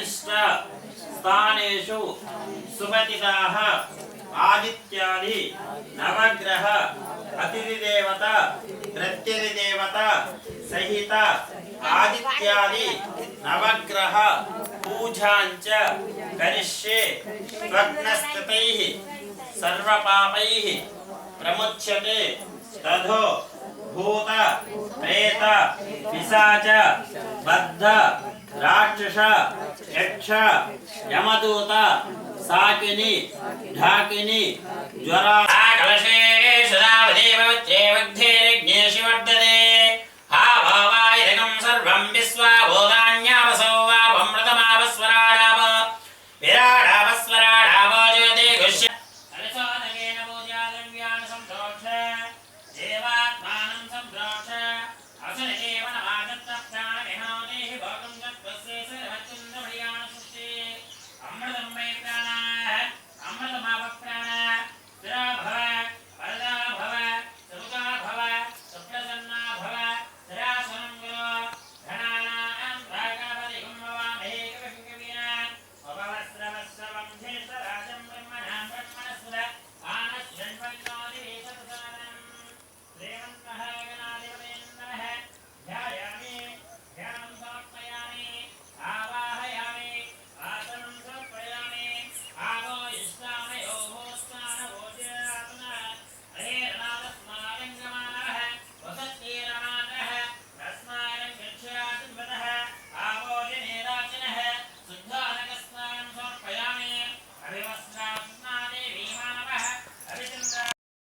अरिष्ट स्थानेषु सुपतिताः आदित्यादि नवग्रह, अतिथिदेवता प्रत्यधिदेवता सहित आदित्यादि नवग्रह, पूजाञ्च, करिष्ये स्वप्नस्थितैः सर्वपापैः प्रमुच्यते। तथो भूत प्रेत पिशाच बद्ध राक्षस यक्ष यमदूत साकिनी ढाकिनी ज्वरा। हा भावा सर्व विश्वा